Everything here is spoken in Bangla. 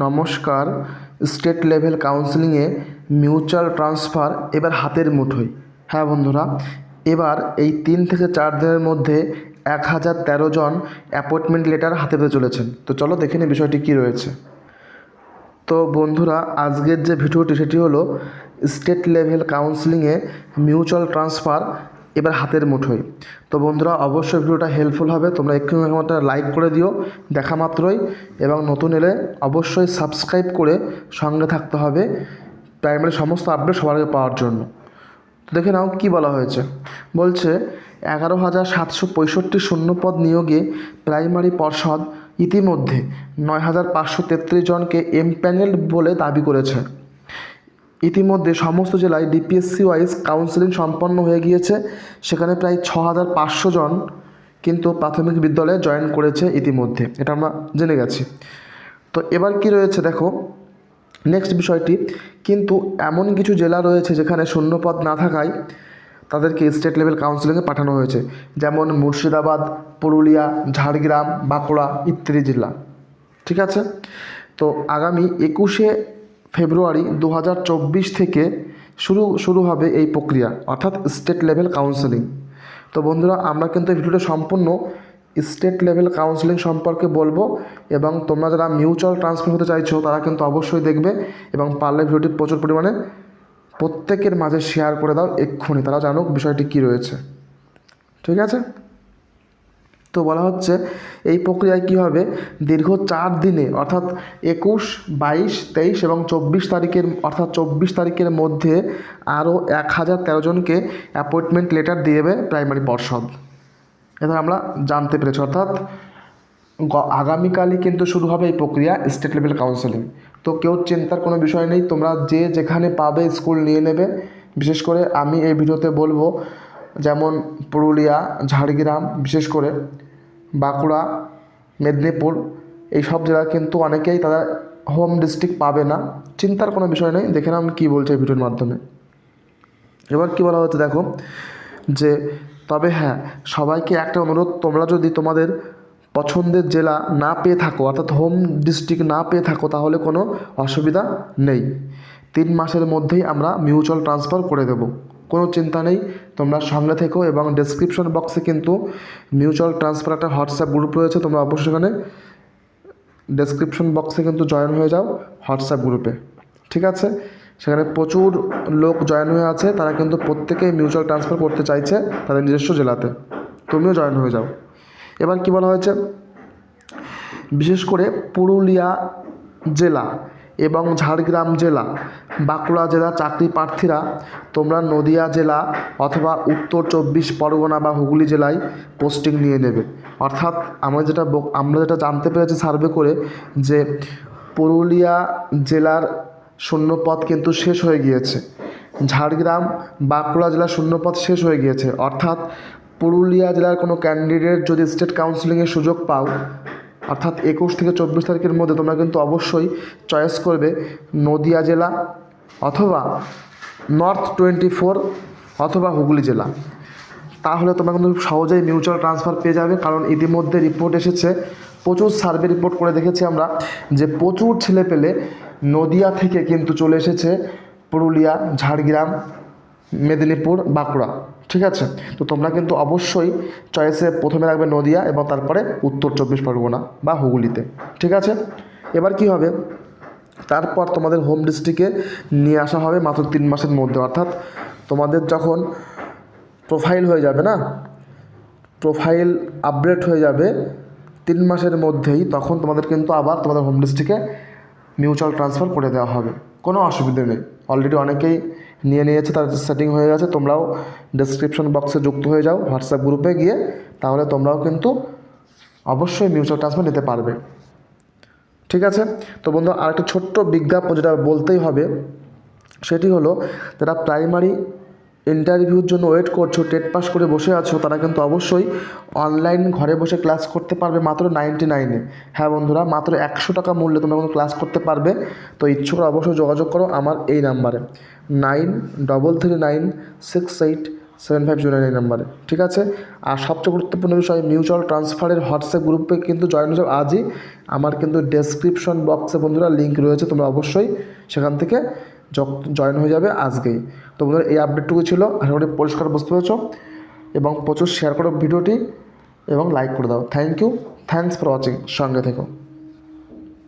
নমস্কার, স্টেট লেভেল কাউন্সেলিংয়ে মিউচুয়াল ট্রান্সফার এবার হাতের মুঠোয়। হ্যাঁ বন্ধুরা, এবার এই তিন থেকে চার দিনের মধ্যে এক হাজার তেরো জন অ্যাপয়েন্টমেন্ট লেটার হাতে পেতে চলেছেন। তো চলো দেখে নিই বিষয়টি কী রয়েছে। তো বন্ধুরা, আজকের যে ভিডিওটি সেটি হলো স্টেট লেভেল কাউন্সিলিংয়ে মিউচুয়াল ট্রান্সফার এবার হাতের মুঠোয়। তো বন্ধুরা, অবশ্যই ভিডিওটা হেল্পফুল হবে। তোমরা একটু একটা লাইক করে দিও, দেখা মাত্রই। এবং নতুন এলে অবশ্যই সাবস্ক্রাইব করে সঙ্গে থাকতে হবে প্রাইমারি সমস্ত আপডেট সবার আগে পাওয়ার জন্য। তো দেখে নাও কী বলা হয়েছে। বলছে, এগারো হাজার সাতশো পঁয়ষট্টি শূন্যপদ নিয়োগে প্রাইমারি পর্ষদ ইতিমধ্যে নয় হাজার পাঁচশো তেত্রিশ জনকে এমপ্যানেল বলে দাবি করেছে। ইতিমধ্যে সমস্ত জেলায় ডিপিএসসি ওয়াইজ কাউন্সেলিং সম্পন্ন হয়ে গিয়েছে। সেখানে প্রায় ছ হাজার পাঁচশো জন কিন্তু প্রাথমিক বিদ্যালয়ে জয়েন করেছে ইতিমধ্যে। এটা আমরা জেনে গেছি। তো এবার কি রয়েছে দেখো? নেক্সট বিষয়টি, কিন্তু এমন কিছু জেলা রয়েছে যেখানে শূন্যপদ না থাকায় তাদেরকে স্টেট লেভেল কাউন্সিলিংয়ে পাঠানো হয়েছে। যেমন মুর্শিদাবাদ, পুরুলিয়া, ঝাড়গ্রাম, বাঁকুড়া ইত্যাদি জেলা। ঠিক আছে? তো আগামী একুশে ফেব্রুয়ারি দু হাজার চব্বিশ থেকে শুরু শুরু হবে এই প্রক্রিয়া, অর্থাৎ স্টেট লেভেল কাউন্সেলিং তো বন্ধুরা, আমরা কিন্তু এই ভিডিওটা সম্পূর্ণ স্টেট লেভেল কাউন্সেলিং সম্পর্কে বলব এবং তোমরা যারা মিউচুয়াল ট্রান্সফার হতে চাইছো, তারা কিন্তু অবশ্যই দেখবে এবং পারলে ভিডিওটি প্রচুর পরিমাণে প্রত্যেকের মাঝে শেয়ার করে দাও এক্ষুনি। তারা জানুক বিষয়টি কী রয়েছে। ঠিক আছে? তো বলা হচ্ছে এই প্রক্রিয়ায় কী হবে? দীর্ঘ চার দিনে, অর্থাৎ একুশ, বাইশ, তেইশ এবং চব্বিশ তারিখের, অর্থাৎ চব্বিশ তারিখের মধ্যে আরও এক হাজার তেরো জনকে অ্যাপয়েন্টমেন্ট লেটার দিয়ে দেবে প্রাইমারি পর্ষদ। এটা আমরা জানতে পেরেছি, অর্থাৎ আগামীকালই কিন্তু শুরু হবে এই প্রক্রিয়া স্টেট লেভেল কাউন্সেলিং তো কেউ চিন্তার কোনো বিষয় নেই, তোমরা যে যেখানে পাবে স্কুল নিয়ে নেবে। বিশেষ করে আমি এই ভিডিওতে বলব যেমন পুরুলিয়া, ঝাড়গ্রাম, বিশেষ করে বাঁকুড়া, মেদিনীপুর, এই সব জেলা কিন্তু অনেকেই তারা হোম ডিস্ট্রিক্ট পাবে না। চিন্তার কোনো বিষয় নেই, দেখে নাম কী বলছে ভিডিওর মাধ্যমে। এবার কী বলা হচ্ছে দেখো, যে তবে হ্যাঁ সবাইকে একটা অনুরোধ, তোমরা যদি তোমাদের পছন্দের জেলা না পেয়ে থাকো, অর্থাৎ হোম ডিস্ট্রিক্ট না পেয়ে থাকো, তাহলে কোনো অসুবিধা নেই। তিন মাসের মধ্যেই আমরা মিউচুয়াল ট্রান্সফার করে দেবো। কোনো চিন্তা নেই তোমরা সঙ্গে থেকো এবং ডেসক্রিপশন বক্সে কিন্তু মিউচুয়াল ট্রান্সফার একটা হোয়াটসঅ্যাপ গ্রুপ রয়েছে, তোমরা অবশ্যই সেখানে ডেসক্রিপশন বক্সে কিন্তু জয়েন হয়ে যাও হোয়াটসঅ্যাপ গ্রুপে ঠিক আছে? সেখানে প্রচুর লোক জয়েন হয়ে আছে, তারা কিন্তু প্রত্যেকেই মিউচুয়াল ট্রান্সফার করতে চাইছে তাদের নিজস্ব জেলাতে। তুমিও জয়েন হয়ে যাও। এবার কি বলা হয়েছে? বিশেষ করে পুরুলিয়া জেলা এবং ঝাড়গ্রাম জেলা, বাঁকুড়া জেলা চাকরি প্রার্থীরা তোমরা নদিয়া জেলা অথবা উত্তর চব্বিশ পরগনা বা হুগলি জেলায় পোস্টিং নিয়ে নেবে। অর্থাৎ আমরা যেটা আমরা যেটা জানতে পেরেছি সার্ভে করে যে পুরুলিয়া জেলার শূন্যপদ কিন্তু শেষ হয়ে গিয়েছে। ঝাড়গ্রাম, বাঁকুড়া জেলার শূন্যপদ শেষ হয়ে গিয়েছে। অর্থাৎ পুরুলিয়া জেলার কোনো ক্যান্ডিডেট যদি স্টেট কাউন্সিলিংয়ের সুযোগ পাও অর্থাৎ একুশ থেকে চব্বিশ তারিখের মধ্যে তোমরা কিন্তু অবশ্যই চয়েস করবে নদিয়া জেলা অথবা নর্থ টোয়েন্টি ফোর অথবা হুগলি জেলা। তাহলে তোমরা কিন্তু সহজেই মিউচুয়াল ট্রান্সফার পেয়ে যাবে কারণ ইতিমধ্যে রিপোর্ট এসেছে। প্রচুর সার্ভে রিপোর্ট করে দেখেছি আমরা যে প্রচুর ছেলে পেলে নদিয়া থেকে কিন্তু চলে এসেছে পুরুলিয়া, ঝাড়গ্রাম, মেদিনীপুর, বাঁকুড়া। ঠিক আছে? তো তোমরা কিন্তু অবশ্যই চয়েসে প্রথমে রাখবে নদিয়া এবং তারপরে উত্তর চব্বিশ পরগনা বা হুগলিতে, ঠিক আছে? এবার কি হবে? তারপর তোমাদের হোম ডিস্ট্রিক্টে নিয়ে আসা হবে মাত্র তিন মাসের মধ্যে, অর্থাৎ তোমাদের যখন প্রোফাইল হয়ে যাবে না প্রোফাইল আপডেট হয়ে যাবে তিন মাসের মধ্যেই, তখন তোমাদের কিন্তু আবার তোমাদের হোম ডিস্ট্রিক্টে মিউচুয়াল ট্রান্সফার করে দেওয়া হবে। কোনো অসুবিধে নেই। অলরেডি অনেকেই নিয়ে নিয়েছে, তার সেটিং হয়ে গেছে। তোমরাও ডেসক্রিপশন বক্সে যুক্ত হয়ে যাও হোয়াটসঅ্যাপ গ্রুপে গিয়ে, তাহলে তোমরাও কিন্তু অবশ্যই মিউচুয়াল ট্রান্সফার নিতে পারবে। ঠিক আছে? তো বন্ধু, আরেকটি ছোট্ট বিজ্ঞাপন যেটা বলতেই হবে, সেটি হলো, যারা প্রাইমারি ইন্টারভিউর জন্য ওয়েট করছ, টেট পাস করে বসে আছো, তারা কিন্তু অবশ্যই অনলাইন ঘরে বসে ক্লাস করতে পারবে মাত্র নাইনটি নাইনে হ্যাঁ বন্ধুরা, মাত্র একশো টাকা মূল্যে তোমরা কিন্তু ক্লাস করতে পারবে। তো ইচ্ছুকরা অবশ্যই যোগাযোগ করো আমার এই নাম্বারে nine double three nine six eight seven five zero nine এই নাম্বারে ঠিক আছে? আর সবচেয়ে গুরুত্বপূর্ণ বিষয় মিউচুয়াল ট্রান্সফারের হোয়াটসঅ্যাপ গ্রুপে কিন্তু জয়েন হয়ে আজই। আমার কিন্তু ডেসক্রিপশন বক্সে বন্ধুরা লিঙ্ক রয়েছে, তোমরা অবশ্যই সেখান থেকে জয়েন হয়ে যাবে আজকেই। তো বন্ধুরা, এই আপডেটটুকু ছিল। আশা করি পরিষ্কার বুঝতে পেরেছ। এবং প্রচুর শেয়ার করো ভিডিওটি। এবং লাইক করে দাও। Thank you thanks for watching সঙ্গে থেকো।